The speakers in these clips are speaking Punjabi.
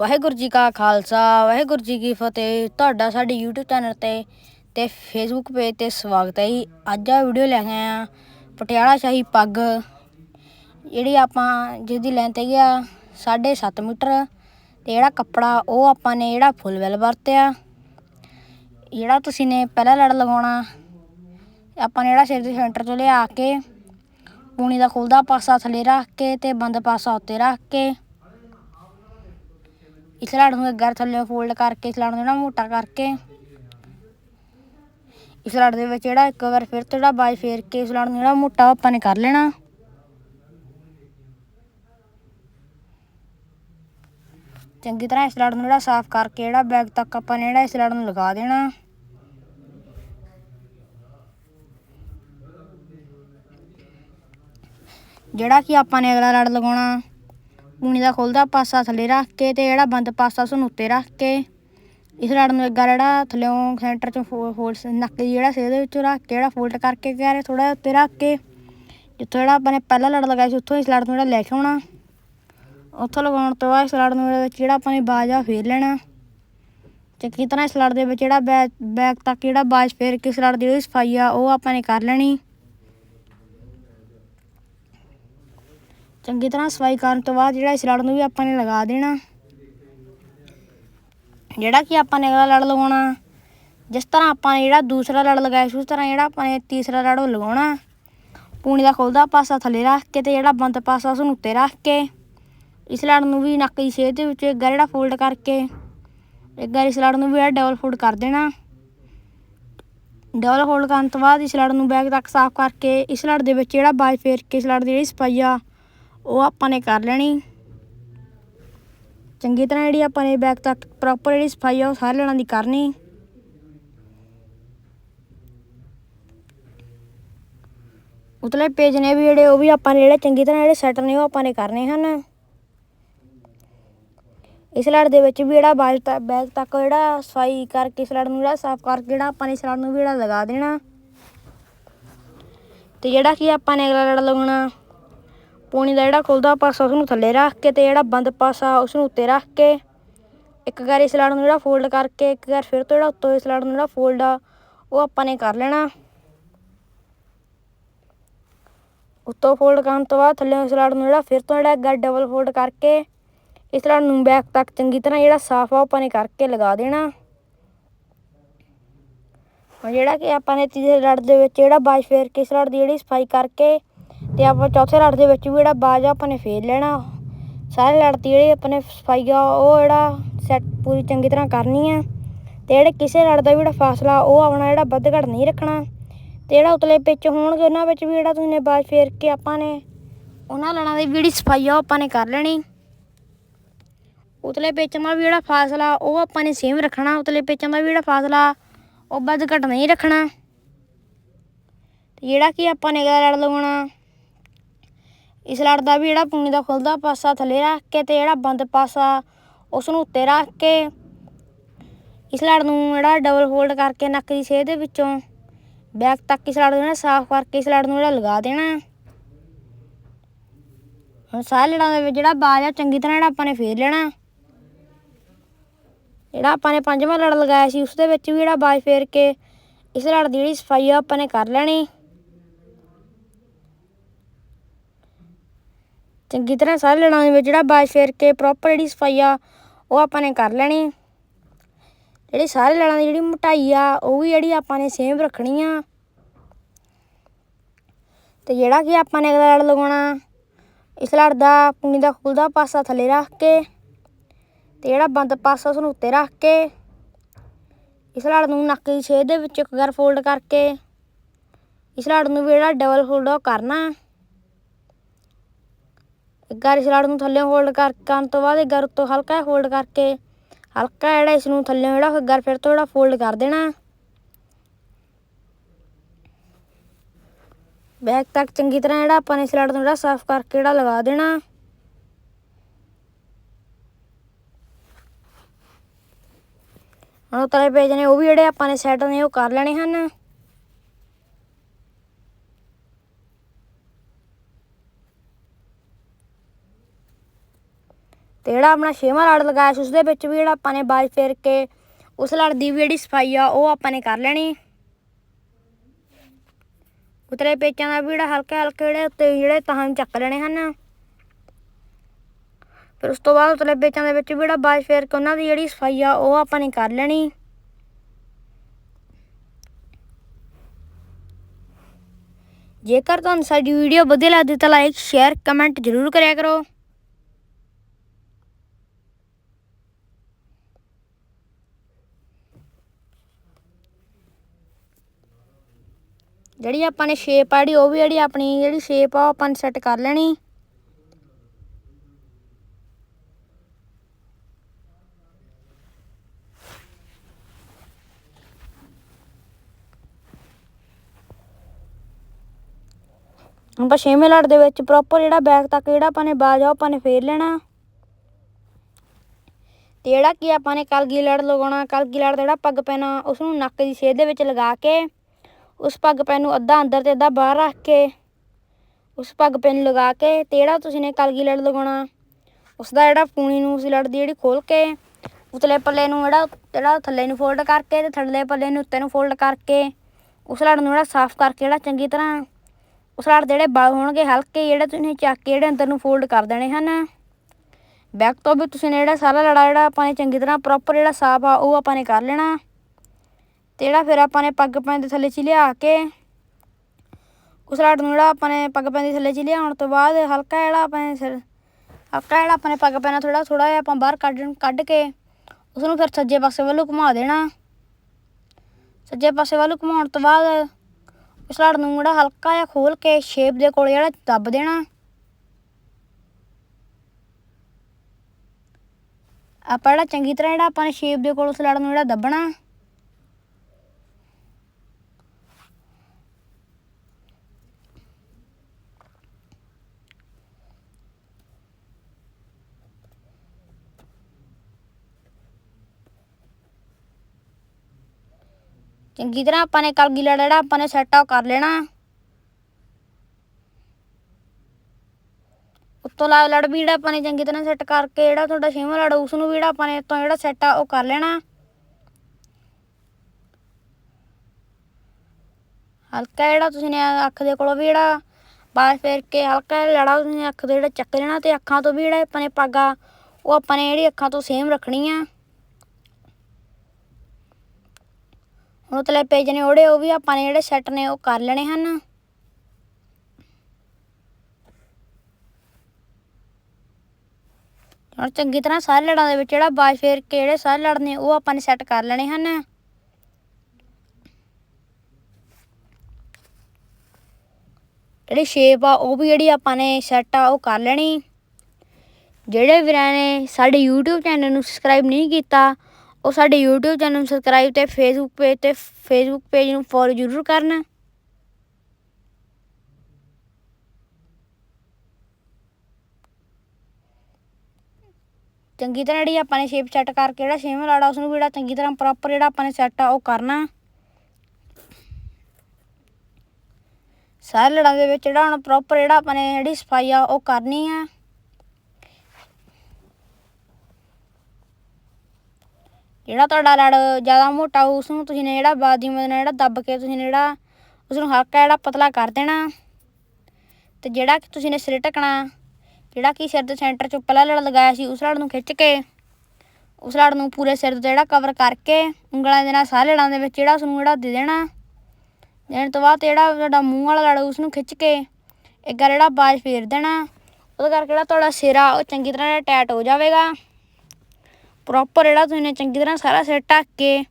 ਵਾਹਿਗੁਰੂ ਜੀ ਕਾ ਖਾਲਸਾ, ਵਾਹਿਗੁਰੂ ਜੀ ਕੀ ਫਤਿਹ। ਤੁਹਾਡਾ ਸਾਡੇ YouTube ਚੈਨਲ ਤੇ ਤੇ Facebook ਪੇਜ ਤੇ ਸਵਾਗਤ ਹੈ ਜੀ। ਅੱਜ ਆ ਵੀਡੀਓ ਲੈ ਕੇ ਆਏ ਆ ਪਟਿਆਲਾ ਸ਼ਾਹੀ ਪੱਗ। ਜਿਹੜੀ ਆਪਾਂ, ਜਿਹਦੀ ਲੈਂਥ ਹੈਗੀ ਆ 7.5 ਮੀਟਰ ਤੇ ਜਿਹੜਾ ਕੱਪੜਾ, ਉਹ ਆਪਾਂ ਨੇ ਜਿਹੜਾ ਫੁੱਲ ਵੈਲ ਵਰਤਿਆ। ਜਿਹੜਾ ਤੁਸੀਂ ਨੇ ਪਹਿਲਾ ਲੜ ਲਗਾਉਣਾ ਆਪਾਂ ਨੇ ਜਿਹੜਾ ਸਿਰ ਦੇ ਸੈਂਟਰ ਤੋਂ ਲਿਆ ਕੇ ਪੂਣੀ ਦਾ ਖੁੱਲਦਾ ਪਾਸਾ ਥੱਲੇ ਰੱਖ ਕੇ ਤੇ ਬੰਦ ਪਾਸਾ ਉੱਤੇ ਰੱਖ ਕੇ ਇਸ ਲੜ ਨੂੰ ਅੱਗੇ ਥੱਲੇ ਫੋਲਡ ਕਰਕੇ ਇਸ ਲੜ ਨੂੰ ਜਿਹੜਾ ਮੋਟਾ ਕਰਕੇ। ਇਸ ਲੜ ਦੇ ਵਿੱਚ ਜਿਹੜਾ ਇੱਕ ਵਾਰ ਫਿਰ ਤੋਂ ਜਿਹੜਾ ਬਾਜ ਫੇਰ ਕੇ ਇਸ ਲੜ ਨੂੰ ਜਿਹੜਾ ਮੋਟਾ ਆਪਾਂ ਨੇ ਕਰ ਲੈਣਾ। ਚੰਗੀ ਤਰ੍ਹਾਂ ਇਸ ਲੜ ਨੂੰ ਜਿਹੜਾ ਸਾਫ਼ ਕਰਕੇ, ਜਿਹੜਾ ਬੈਗ ਤੱਕ ਆਪਾਂ ਨੇ ਜਿਹੜਾ ਇਸ ਲੜ ਨੂੰ ਲਗਾ ਦੇਣਾ। ਜਿਹੜਾ ਕਿ ਆਪਾਂ ਨੇ ਅਗਲਾ ਲੜ ਲਗਾਉਣਾ। ਪੂਣੀ ਦਾ ਖੁੱਲਦਾ, ਪਾਸਾ ਥੱਲੇ ਰੱਖ ਕੇ ਤੇ ਜਿਹੜਾ ਬੰਦ ਪਾਸਾ ਉਸ ਨੂੰ ਉੱਤੇ ਰੱਖ ਕੇ। ਇਸ ਲੜ ਨੂੰ ਅੱਗਾ ਜਿਹੜਾ ਥੱਲਿਓਂ ਸੈਂਟਰ ਚੋਂ ਫੋਲਡ ਨੱਕ ਦੀ ਜਿਹੜਾ ਸਿਰ ਦੇ ਵਿੱਚੋਂ ਰੱਖ ਕੇ, ਜਿਹੜਾ ਫੋਲਡ ਕਰਕੇ ਕਿਆਰੇ ਥੋੜਾ ਉੱਤੇ ਰੱਖ ਕੇ। ਜਿੱਥੋਂ ਜਿਹੜਾ ਆਪਾਂ ਨੇ ਪਹਿਲਾ ਲੜ ਲਗਾਇਆ ਸੀ, ਉੱਥੋਂ ਇਸ ਲੜ ਨੂੰ ਜਿਹੜਾ ਲੈ ਕੇ ਆਉਣਾ। ਉੱਥੋਂ ਲਗਾਉਣ ਤੋਂ ਬਾਅਦ ਇਸ ਲੜ ਨੂੰ ਜਿਹੜਾ ਆਪਾਂ ਨੇ ਬਾਜ ਆ ਫੇਰ ਲੈਣਾ। ਚੰਗੀ ਤਰ੍ਹਾਂ ਇਸ ਲੜ ਦੇ ਵਿੱਚ ਜਿਹੜਾ ਬੈਕ ਬੈਕ ਤੱਕ ਜਿਹੜਾ ਬਾਜ ਫੇਰ ਕੇ ਇਸ ਲੜ ਦੀ ਜਿਹੜੀ ਸਫ਼ਾਈ ਆ, ਉਹ ਆਪਾਂ ਨੇ ਕਰ ਲੈਣੀ। ਚੰਗੀ ਤਰ੍ਹਾਂ ਸਫ਼ਾਈ ਕਰਨ ਤੋਂ ਬਾਅਦ ਜਿਹੜਾ ਇਸ ਲੜ ਨੂੰ ਵੀ ਆਪਾਂ ਨੇ ਲਗਾ ਦੇਣਾ। ਜਿਹੜਾ ਕਿ ਆਪਾਂ ਨੇ ਅਗਲਾ ਲੜ ਲਗਾਉਣਾ ਜਿਸ ਤਰ੍ਹਾਂ ਆਪਾਂ ਨੇ ਜਿਹੜਾ ਦੂਸਰਾ ਲੜ ਲਗਾਇਆ ਉਸ ਤਰ੍ਹਾਂ ਜਿਹੜਾ ਆਪਾਂ ਨੇ ਤੀਸਰਾ ਲੜ ਉਹ ਲਗਾਉਣਾ। ਪੂਣੀ ਦਾ ਖੁੱਲਦਾ ਪਾਸਾ ਥੱਲੇ ਰੱਖ ਕੇ ਤੇ ਜਿਹੜਾ ਬੰਦ ਪਾਸਾ ਉਸ ਨੂੰ ਉੱਤੇ ਰੱਖ ਕੇ, ਇਸ ਲੜ ਨੂੰ ਵੀ ਨੱਕ ਦੀ ਛੇਦ ਦੇ ਵਿੱਚ ਇੱਕ ਜਿਹੜਾ ਫੋਲਡ ਕਰਕੇ, ਇੱਕ ਵਾਰ ਇਸ ਲੜ ਨੂੰ ਵੀ ਜਿਹੜਾ ਡਬਲ ਫੋਲਡ ਕਰ ਦੇਣਾ। ਡਬਲ ਫੋਲਡ ਕਰਨ ਤੋਂ ਬਾਅਦ ਇਸ ਲੜ ਨੂੰ ਬੈਗ ਤੱਕ ਸਾਫ਼ ਕਰਕੇ, ਇਸ ਲੜ ਦੇ ਵਿੱਚ ਜਿਹੜਾ ਬਾਜ ਫੇਰ ਕੇ ਇਸ ਲੜ ਦੀ ਜਿਹੜੀ ਸਫ਼ਾਈ ਆ ਉਹ ਆਪਾਂ ਨੇ ਕਰ ਲੈਣੀ। ਚੰਗੀ ਤਰ੍ਹਾਂ ਜਿਹੜੀ ਆਪਾਂ ਨੇ ਬੈਕ ਤੱਕ ਪ੍ਰੋਪਰ ਜਿਹੜੀ ਸਫ਼ਾਈ ਆ ਉਹ ਸਾਰੇ ਲੜਾਂ ਦੀ ਕਰਨੀ। ਉਤਲੇ ਪੇਜ ਨੇ ਵੀ ਜਿਹੜੇ ਉਹ ਵੀ ਆਪਾਂ ਨੇ ਜਿਹੜੇ ਚੰਗੀ ਤਰ੍ਹਾਂ ਜਿਹੜੇ ਸੈਟ ਨੇ ਉਹ ਆਪਾਂ ਨੇ ਕਰਨੇ ਹਨ। ਇਸ ਲੜ ਦੇ ਵਿੱਚ ਵੀ ਜਿਹੜਾ ਬਾਜ ਤੱਕ ਬੈਕ ਤੱਕ ਜਿਹੜਾ ਸਫ਼ਾਈ ਕਰਕੇ ਇਸ ਲੜ ਨੂੰ ਜਿਹੜਾ ਸਾਫ਼ ਕਰਕੇ ਜਿਹੜਾ ਆਪਾਂ ਨੇ ਇਸ ਲੜ ਨੂੰ ਵੀ ਜਿਹੜਾ ਲਗਾ ਦੇਣਾ। ਤੇ ਜਿਹੜਾ ਕੀ ਆਪਾਂ ਨੇ ਅਗਲਾ ਲੜ ਲਗਾਉਣਾ। ਪੂਣੀ ਦਾ ਜਿਹੜਾ ਖੁੱਲਦਾ ਪਾਸਾ ਉਸ ਨੂੰ ਥੱਲੇ ਰੱਖ ਕੇ ਤੇ ਜਿਹੜਾ ਬੰਦ ਪਾਸਾ ਉਸ ਨੂੰ ਉੱਤੇ ਰੱਖ ਕੇ ਇੱਕ ਵਾਰ ਇਸ ਲੜ ਨੂੰ ਜਿਹੜਾ ਫੋਲਡ ਕਰਕੇ, ਇੱਕ ਵਾਰ ਫਿਰ ਤੋਂ ਜਿਹੜਾ ਉੱਤੋਂ ਇਸ ਲੜ ਨੂੰ ਜਿਹੜਾ ਫੋਲਡ ਆ, ਉਹ ਆਪਾਂ ਨੇ ਕਰ ਲੈਣਾ। ਉੱਤੋਂ ਫੋਲਡ ਕਰਨ ਤੋਂ ਬਾਅਦ ਥੱਲੇ ਇਸ ਲੜ ਨੂੰ ਜਿਹੜਾ ਫਿਰ ਤੋਂ ਜਿਹੜਾ ਅੱਗਾ ਡਬਲ ਫੋਲਡ ਕਰਕੇ, ਇਸ ਲੜ ਨੂੰ ਬੈਕ ਤੱਕ ਚੰਗੀ ਤਰ੍ਹਾਂ ਜਿਹੜਾ ਸਾਫ਼ ਆ, ਉਹ ਆਪਾਂ ਨੇ ਕਰਕੇ ਲਗਾ ਦੇਣਾ। ਹੁਣ ਜਿਹੜਾ ਕਿ ਆਪਾਂ ਨੇ ਤੀਜੇ ਲੜ ਦੇ ਵਿੱਚ ਜਿਹੜਾ ਬਾਜ ਫੇਰ ਕੇ ਇਸ ਲੜ ਦੀ ਜਿਹੜੀ ਸਫ਼ਾਈ ਕਰਕੇ ਤੇ ਆਪਾਂ ਚੌਥੇ ਲੜ ਦੇ ਵਿੱਚ ਵੀ ਜਿਹੜਾ ਬਾਜ ਆ, ਆਪਾਂ ਨੇ ਫੇਰ ਲੈਣਾ। ਸਾਰੇ ਲੜ ਜਿਹੜੀ ਆਪਾਂ ਨੇ ਸਫ਼ਾਈ ਆ, ਉਹ ਜਿਹੜਾ ਸੈੱਟ ਪੂਰੀ ਚੰਗੀ ਤਰ੍ਹਾਂ ਕਰਨੀ ਆ। ਤੇ ਜਿਹੜੇ ਕਿਸੇ ਲੜ ਦਾ ਵੀ ਜਿਹੜਾ ਫਾਸਲਾ, ਉਹ ਆਪਣਾ ਜਿਹੜਾ ਵੱਧ ਘੱਟ ਨਹੀਂ ਰੱਖਣਾ। ਤੇ ਜਿਹੜਾ ਉਤਲੇ ਪਿੱਚ ਹੋਣਗੇ, ਉਹਨਾਂ ਵਿੱਚ ਵੀ ਜਿਹੜਾ ਤੁਸੀਂ ਨੇ ਬਾਜ ਫੇਰ ਕੇ ਆਪਾਂ ਨੇ ਉਹਨਾਂ ਲੜਾਂ ਦੀ ਵੀ ਜਿਹੜੀ ਸਫ਼ਾਈ ਆ, ਉਹ ਆਪਾਂ ਨੇ ਕਰ ਲੈਣੀ। ਉਤਲੇ ਪਿੱਚ ਦਾ ਵੀ ਜਿਹੜਾ ਫਾਸਲਾ, ਉਹ ਆਪਾਂ ਨੇ ਸੇਮ ਰੱਖਣਾ। ਉਤਲੇ ਪਿੱਚਾਂ ਦਾ ਵੀ ਜਿਹੜਾ ਫਾਸਲਾ, ਉਹ ਵੱਧ ਘੱਟ ਨਹੀਂ ਰੱਖਣਾ। ਤੇ ਜਿਹੜਾ ਕਿ ਆਪਾਂ ਨੇ ਅਗਲਾ ਲੜ ਲਗਾਉਣਾ ਇਸ ਲੜ ਦਾ ਵੀ ਜਿਹੜਾ ਪੂਣੀ ਦਾ ਖੁੱਲਦਾ ਪਾਸਾ ਥੱਲੇ ਰੱਖ ਕੇ ਤੇ ਜਿਹੜਾ ਬੰਦ ਪਾਸਾ ਉਸ ਨੂੰ ਉੱਤੇ ਰੱਖ ਕੇ ਇਸ ਲੜ ਨੂੰ ਜਿਹੜਾ ਡਬਲ ਫੋਲਡ ਕਰਕੇ ਨੱਕ ਦੀ ਛੇਦ ਦੇ ਵਿੱਚੋਂ ਬੈਕ ਤੱਕ ਇਸ ਲੜ ਨੂੰ ਜਿਹੜਾ ਸਾਫ਼ ਕਰਕੇ ਇਸ ਲੜ ਨੂੰ ਜਿਹੜਾ ਲਗਾ ਦੇਣਾ। ਹੁਣ ਸਾਰੇ ਲੜਾਂ ਦੇ ਵਿੱਚ ਜਿਹੜਾ ਬਾਜ ਆ, ਚੰਗੀ ਤਰ੍ਹਾਂ ਜਿਹੜਾ ਆਪਾਂ ਨੇ ਫੇਰ ਲੈਣਾ। ਜਿਹੜਾ ਆਪਾਂ ਨੇ ਪੰਜਵਾਂ ਲੜ ਲਗਾਇਆ ਸੀ, ਉਸ ਦੇ ਵਿੱਚ ਵੀ ਜਿਹੜਾ ਬਾਜ ਫੇਰ ਕੇ ਇਸ ਲੜ ਦੀ ਜਿਹੜੀ ਸਫ਼ਾਈ ਆ, ਆਪਾਂ ਨੇ ਕਰ ਲੈਣੀ। ਚੰਗੀ ਤਰ੍ਹਾਂ ਸਾਰੇ ਲੜਾਂ ਦੇ ਵਿੱਚ ਜਿਹੜਾ ਬਾਜ ਫੇਰ ਕੇ ਪ੍ਰੋਪਰ ਜਿਹੜੀ ਸਫ਼ਾਈ ਆ, ਉਹ ਆਪਾਂ ਨੇ ਕਰ ਲੈਣੀ। ਜਿਹੜੀ ਸਾਰੇ ਲੜਾਂ ਦੀ ਜਿਹੜੀ ਮੋਟਾਈ ਆ, ਉਹ ਵੀ ਜਿਹੜੀ ਆਪਾਂ ਨੇ ਸੇਮ ਰੱਖਣੀ ਆ। ਤੇ ਜਿਹੜਾ ਕਿ ਆਪਾਂ ਨੇ ਅਗਲਾ ਲੜ ਲਗਾਉਣਾ, ਇਸ ਲੜ ਦਾ, ਪੂਣੀ ਦਾ ਖੁੱਲਦਾ ਪਾਸਾ ਥੱਲੇ ਰੱਖ ਕੇ, ਤੇ ਜਿਹੜਾ ਬੰਦ ਪਾਸਾ ਉਸ ਨੂੰ ਉੱਤੇ ਰੱਖ ਕੇ, ਇਸ ਲੜ ਨੂੰ ਨੱਕ ਦੀ ਛੇਦ ਦੇ ਵਿੱਚ ਇੱਕ ਵਾਰ ਫੋਲਡ ਕਰਕੇ, ਇਸ ਲੜ ਨੂੰ ਵੀ ਜਿਹੜਾ ਡਬਲ ਫੋਲਡ ਉਹ ਕਰਨਾ। ਇੱਕ ਵਾਰ ਨੂੰ ਥੱਲੇ ਹੋਲਡ ਕਰ, ਕਰਨ ਤੋਂ ਬਾਅਦ ਇੱਕ ਵਾਰ ਉੱਤੋਂ ਹਲਕਾ ਹੋਲਡ ਕਰਕੇ, ਹਲਕਾ ਜਿਹੜਾ ਇਸ ਨੂੰ ਥੱਲੇ ਜਿਹੜਾ ਇੱਕ ਫਿਰ ਤੋਂ ਜਿਹੜਾ ਫੋਲਡ ਕਰ ਦੇਣਾ। ਬੈਕ ਤੱਕ ਚੰਗੀ ਤਰ੍ਹਾਂ ਜਿਹੜਾ ਆਪਾਂ ਨੇ ਇਸ ਨੂੰ ਜਿਹੜਾ ਸਾਫ਼ ਕਰਕੇ ਜਿਹੜਾ ਲਗਾ ਦੇਣਾ। ਹੁਣ ਉਤਲੇ ਪੇਜ ਨੇ, ਉਹ ਵੀ ਜਿਹੜੇ ਆਪਾਂ ਨੇ ਸੈੱਟ ਨੇ, ਉਹ ਕਰ ਲੈਣੇ ਹਨ। ਤੇ ਜਿਹੜਾ ਆਪਣਾ ਛੇਵਾਂ ਲੜ ਲਗਾਇਆ ਸੀ ਉਸ ਦੇ ਵਿੱਚ ਵੀ ਜਿਹੜਾ ਆਪਾਂ ਨੇ ਬਾਜ ਫੇਰ ਕੇ, ਉਸ ਲੜ ਦੀ ਵੀ ਜਿਹੜੀ ਸਫ਼ਾਈ ਆ, ਉਹ ਆਪਾਂ ਨੇ ਕਰ ਲੈਣੀ। ਉਤਰੇ ਪੇਚਾਂ ਦਾ ਵੀ ਜਿਹੜਾ ਹਲਕੇ ਹਲਕੇ ਜਿਹੜੇ ਉੱਤੇ ਜਿਹੜੇ ਤਾਂ ਚੱਕ ਲੈਣੇ ਹਨ। ਫਿਰ ਉਸ ਤੋਂ ਬਾਅਦ ਉਤਲੇ ਪੇਚਾਂ ਦੇ ਵਿੱਚ ਵੀ ਜਿਹੜਾ ਬਾਜ ਫੇਰ ਕੇ ਉਹਨਾਂ ਦੀ ਜਿਹੜੀ ਸਫ਼ਾਈ ਆ, ਉਹ ਆਪਾਂ ਨੇ ਕਰ ਲੈਣੀ। ਜੇਕਰ ਤੁਹਾਨੂੰ ਸਾਡੀ ਵੀਡੀਓ ਵਧੀਆ ਲੱਗਦੀ ਤਾਂ ਲਾਈਕ, ਸ਼ੇਅਰ, ਕਮੈਂਟ ਜ਼ਰੂਰ ਕਰਿਆ ਕਰੋ। ਜਿਹੜੀ ਆਪਾਂ ਨੇ ਸ਼ੇਪ ਆੜੀ ਉਹ ਵੀ ਜਿਹੜੀ ਆਪਣੀ ਜਿਹੜੀ ਸ਼ੇਪ ਆ, ਉਹ ਆਪਾਂ ਨੇ ਸੈੱਟ ਕਰ ਲੈਣੀ। ਆਪਾਂ ਛੇਵੇਂ ਲੜ ਦੇ ਵਿੱਚ ਪ੍ਰੋਪਰ ਜਿਹੜਾ ਬੈਕ ਤੱਕ ਜਿਹੜਾ ਆਪਾਂ ਨੇ ਬਾਜ ਆ, ਉਹ ਆਪਾਂ ਨੇ ਫੇਰ ਲੈਣਾ। ਤੇ ਜਿਹੜਾ ਕੀ ਆਪਾਂ ਨੇ ਕਲਗੀ ਲੜ ਲਗਾਉਣਾ, ਕਲਗੀ ਲੜ ਦਾ ਜਿਹੜਾ ਪੱਗ ਪੈਣਾ ਉਸ ਨੂੰ ਨੱਕ ਦੀ ਸੇਧ ਦੇ ਵਿੱਚ ਲਗਾ ਕੇ ਉਸ ਪੱਗ ਪੈਨ ਨੂੰ ਅੱਧਾ ਅੰਦਰ ਤੇ ਅੱਧਾ ਬਾਹਰ ਰੱਖ ਕੇ, ਉਸ ਪੱਗ ਪੈਨ ਨੂੰ ਲਗਾ ਕੇ ਤੇ ਜਿਹੜਾ ਤੁਸੀਂ ਨੇ ਕਲਗੀ ਲੜ ਲਗਾਉਣਾ ਉਸ ਦਾ ਜਿਹੜਾ ਪੂਣੀ ਨੂੰ ਉਸ ਲੜ ਦੀ ਜਿਹੜੀ ਖੋਲ ਕੇ, ਉਤਲੇ ਪੱਲੇ ਨੂੰ ਜਿਹੜਾ ਜਿਹੜਾ ਥੱਲੇ ਨੂੰ ਫੋਲਡ ਕਰਕੇ ਤੇ ਥੱਲੇ ਪੱਲੇ ਨੂੰ ਉੱਤੇ ਨੂੰ ਫੋਲਡ ਕਰਕੇ, ਉਸ ਲੜ ਨੂੰ ਜਿਹੜਾ ਸਾਫ਼ ਕਰਕੇ ਜਿਹੜਾ ਚੰਗੀ ਤਰ੍ਹਾਂ, ਉਸ ਲੜ ਜਿਹੜੇ ਬਲ ਹੋਣਗੇ ਹਲਕੇ ਜਿਹੜੇ ਤੁਸੀਂ ਚੱਕ ਕੇ ਜਿਹੜੇ ਅੰਦਰ ਨੂੰ ਫੋਲਡ ਕਰ ਦੇਣੇ ਹਨ। ਬੈਕ ਤੋਂ ਵੀ ਤੁਸੀਂ ਨੇ ਜਿਹੜਾ ਸਾਰਾ ਲੜਾ ਜਿਹੜਾ ਆਪਾਂ ਨੇ ਚੰਗੀ ਤਰ੍ਹਾਂ ਪ੍ਰੋਪਰ ਜਿਹੜਾ ਸਾਫ਼ ਆ, ਉਹ ਆਪਾਂ ਨੇ ਕਰ ਲੈਣਾ। ਤੇ ਜਿਹੜਾ ਫਿਰ ਆਪਾਂ ਨੇ ਪੱਗ ਪੈਣ ਦੇ ਥੱਲੇ ਚ ਲਿਆ ਕੇ, ਉਸ ਲੜ ਨੂੰ ਜਿਹੜਾ ਆਪਾਂ ਨੇ ਪੱਗ ਪੈਣ ਦੇ ਥੱਲੇ ਚ ਲਿਆਉਣ ਤੋਂ ਬਾਅਦ ਹਲਕਾ ਜਿਹੜਾ ਆਪਾਂ ਨੇ ਸਿਰ ਹਲਕਾ ਜਿਹੜਾ ਆਪਾਂ ਨੇ ਪੱਗ ਪੈਣਾ ਥੋੜਾ ਥੋੜਾ ਜਿਹਾ ਆਪਾਂ ਬਾਹਰ ਕੱਢਣ ਕੱਢ ਕੇ ਉਸ ਨੂੰ ਫਿਰ ਸੱਜੇ ਪਾਸੇ ਵੱਲੋਂ ਘੁਮਾ ਦੇਣਾ। ਸੱਜੇ ਪਾਸੇ ਵੱਲੋਂ ਘੁਮਾਉਣ ਤੋਂ ਬਾਅਦ ਉਸ ਲੜ ਨੂੰ ਜਿਹੜਾ ਹਲਕਾ ਜਿਹਾ ਖੋਲ ਕੇ ਸ਼ੇਪ ਦੇ ਕੋਲ ਜਿਹੜਾ ਦੱਬ ਦੇਣਾ। ਆਪਾਂ ਜਿਹੜਾ ਚੰਗੀ ਤਰ੍ਹਾਂ ਜਿਹੜਾ ਆਪਾਂ ਨੇ ਸ਼ੇਪ ਦੇ ਕੋਲ ਉਸ ਲੜ ਨੂੰ ਜਿਹੜਾ ਦੱਬਣਾ। ਚੰਗੀ ਤਰ੍ਹਾਂ ਆਪਾਂ ਨੇ ਕਲਗੀ ਲੜ ਜਿਹੜਾ ਆਪਾਂ ਨੇ ਸੈਟ ਆ ਕਰ ਲੈਣਾ। ਉੱਤੋਂ ਲਾ ਲੜ ਵੀ ਜਿਹੜਾ ਆਪਾਂ ਨੇ ਚੰਗੀ ਤਰ੍ਹਾਂ ਸੈੱਟ ਕਰਕੇ ਜਿਹੜਾ ਤੁਹਾਡਾ ਛੇਵਾਂ ਲੜ ਉਸ ਨੂੰ ਵੀ ਜਿਹੜਾ ਆਪਾਂ ਨੇ ਇੱਥੋਂ ਜਿਹੜਾ ਸੈੱਟ ਆ ਉਹ ਕਰ ਲੈਣਾ। ਹਲਕਾ ਜਿਹੜਾ ਤੁਸੀਂ ਨੇ ਅੱਖ ਦੇ ਕੋਲੋਂ ਵੀ ਜਿਹੜਾ, ਬਾਹਰ ਫੇਰ ਕੇ ਹਲਕਾ ਜਿਹਾ ਲੜਾ ਤੁਸੀਂ ਅੱਖ ਦੇ ਜਿਹੜਾ ਚੱਕ ਲੈਣਾ ਤੇ ਅੱਖਾਂ ਤੋਂ ਵੀ ਜਿਹੜਾ ਆਪਾਂ ਨੇ ਪਾਗਾ ਉਹ ਆਪਾਂ ਨੇ ਜਿਹੜੀ ਅੱਖਾਂ ਤੋਂ ਸੇਮ ਰੱਖਣੀ ਆ। ਉਤਲੇ ਪੇਜ ਨੇ ਉਹੜੇ, ਉਹ ਵੀ ਆਪਾਂ ਨੇ ਜਿਹੜੇ ਸੈੱਟ ਨੇ ਉਹ ਕਰ ਲੈਣੇ ਹਨ। ਹੁਣ ਚੰਗੀ ਤਰ੍ਹਾਂ ਸਾਰੇ ਲੜਾਂ ਦੇ ਵਿੱਚ ਜਿਹੜਾ ਬਾਜ ਫੇਰ ਕੇ ਜਿਹੜੇ ਸਾਰੇ ਲੜ ਨੇ, ਉਹ ਆਪਾਂ ਨੇ ਸੈੱਟ ਕਰ ਲੈਣੇ ਹਨ। ਜਿਹੜੀ ਸ਼ੇਪ ਆ, ਉਹ ਵੀ ਜਿਹੜੀ ਆਪਾਂ ਨੇ ਸੈੱਟ ਆ, ਉਹ ਕਰ ਲੈਣੀ। ਜਿਹੜੇ ਵੀਰਾਂ ਨੇ ਸਾਡੇ YouTube ਚੈਨਲ ਨੂੰ ਸਬਸਕ੍ਰਾਈਬ ਨਹੀਂ ਕੀਤਾ ਉਹ ਸਾਡੇ YouTube ਚੈਨਲ ਨੂੰ ਸਬਸਕ੍ਰਾਈਬ ਤੇ Facebook ਪੇਜ ਤੇ Facebook ਪੇਜ ਨੂੰ ਫੋਲੋ ਜ਼ਰੂਰ ਕਰਨਾ। ਚੰਗੀ ਤਰ੍ਹਾਂ ਜਿਹੜੀ ਆਪਾਂ ਨੇ ਸ਼ੇਪ ਸੈੱਟ ਕਰਕੇ ਜਿਹੜਾ ਛੇਵਾਂ ਲਾੜਾ ਉਸ ਨੂੰ ਵੀ ਜਿਹੜਾ ਚੰਗੀ ਤਰ੍ਹਾਂ ਪ੍ਰੋਪਰ ਜਿਹੜਾ ਆਪਾਂ ਨੇ ਸੈੱਟ ਆ, ਉਹ ਕਰਨਾ। ਸਾਰੇ ਲੜਾਂ ਦੇ ਵਿੱਚ ਜਿਹੜਾ ਹੁਣ ਪ੍ਰੋਪਰ ਜਿਹੜਾ ਆਪਾਂ ਨੇ ਜਿਹੜੀ ਸਫ਼ਾਈ ਆ, ਉਹ ਕਰਨੀ ਆ। ਜਿਹੜਾ ਤੁਹਾਡਾ ਲੜ ਜ਼ਿਆਦਾ ਮੋਟਾ ਹੋਊ ਉਸ ਨੂੰ ਤੁਸੀਂ ਨੇ ਜਿਹੜਾ ਬਾਦੀ ਮਦਦ ਨਾਲ ਜਿਹੜਾ ਦੱਬ ਕੇ ਤੁਸੀਂ ਨੇ ਜਿਹੜਾ ਉਸ ਨੂੰ ਹਲਕਾ ਜਿਹੜਾ ਪਤਲਾ ਕਰ ਦੇਣਾ। ਤੇ ਜਿਹੜਾ ਕਿ ਤੁਸੀਂ ਨੇ ਸਿਰ ਟਕਣਾ ਜਿਹੜਾ ਕਿ ਸਿਰ ਦੇ ਸੈਂਟਰ 'ਚ ਪਹਿਲਾ ਲੜ ਲਗਾਇਆ ਸੀ, ਉਸ ਲੜ ਨੂੰ ਖਿੱਚ ਕੇ, ਉਸ ਲੜ ਨੂੰ ਪੂਰੇ ਸਿਰ ਤੇ ਜਿਹੜਾ ਕਵਰ ਕਰਕੇ, ਉਂਗਲਾਂ ਦੇ ਨਾਲ ਸਾਰੇ ਲੜਾਂ ਦੇ ਵਿੱਚ ਜਿਹੜਾ ਉਸ ਨੂੰ ਜਿਹੜਾ ਦੇ ਦੇਣਾ। ਦੇਣ ਤੋਂ ਬਾਅਦ ਜਿਹੜਾ ਤੁਹਾਡਾ ਮੂੰਹ ਵਾਲਾ ਲੜ ਉਸ ਨੂੰ ਖਿੱਚ ਕੇ, ਇੱਕ ਵਾਰ ਜਿਹੜਾ ਬਾਜ ਫੇਰ ਦੇਣਾ। ਉਹਦੇ ਕਰਕੇ ਜਿਹੜਾ ਤੁਹਾਡਾ ਸਿਰ ਆ ਉਹ ਚੰਗੀ ਤਰ੍ਹਾਂ ਟੈਟ ਹੋ ਜਾਵੇਗਾ। ਪ੍ਰੋਪਰ ਜਿਹੜਾ ਤੁਸੀਂ ਨੇ ਚੰਗੀ ਤਰ੍ਹਾਂ ਸਾਰਾ ਸਿਰ ਢੱਕ ਕੇ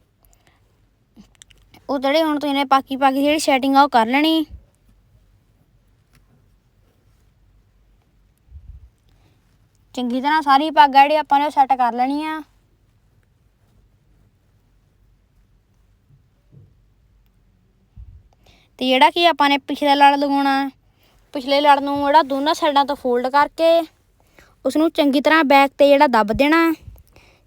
ਉਹ ਜਿਹੜੇ ਹੁਣ ਤੁਸੀਂ ਨੇ ਪਾਕੀ ਪਾਕੀ ਜਿਹੜੀ ਸੈਟਿੰਗ ਆ ਉਹ ਕਰ ਲੈਣੀ। ਚੰਗੀ ਤਰ੍ਹਾਂ ਸਾਰੀ ਪੱਗ ਆ ਜਿਹੜੀ ਆਪਾਂ ਨੇ ਉਹ ਸੈੱਟ ਕਰ ਲੈਣੀ ਆ। ਤੇ ਜਿਹੜਾ ਕਿ ਆਪਾਂ ਨੇ ਪਿਛਲੇ ਲੜ ਲਗਾਉਣਾ, ਪਿਛਲੇ ਲੜ ਨੂੰ ਜਿਹੜਾ ਦੋਨਾਂ ਸਾਈਡਾਂ ਤੋਂ ਫੋਲਡ ਕਰਕੇ ਉਸ ਨੂੰ ਚੰਗੀ ਤਰ੍ਹਾਂ ਬੈਕ ਤੇ ਜਿਹੜਾ ਦੱਬ ਦੇਣਾ।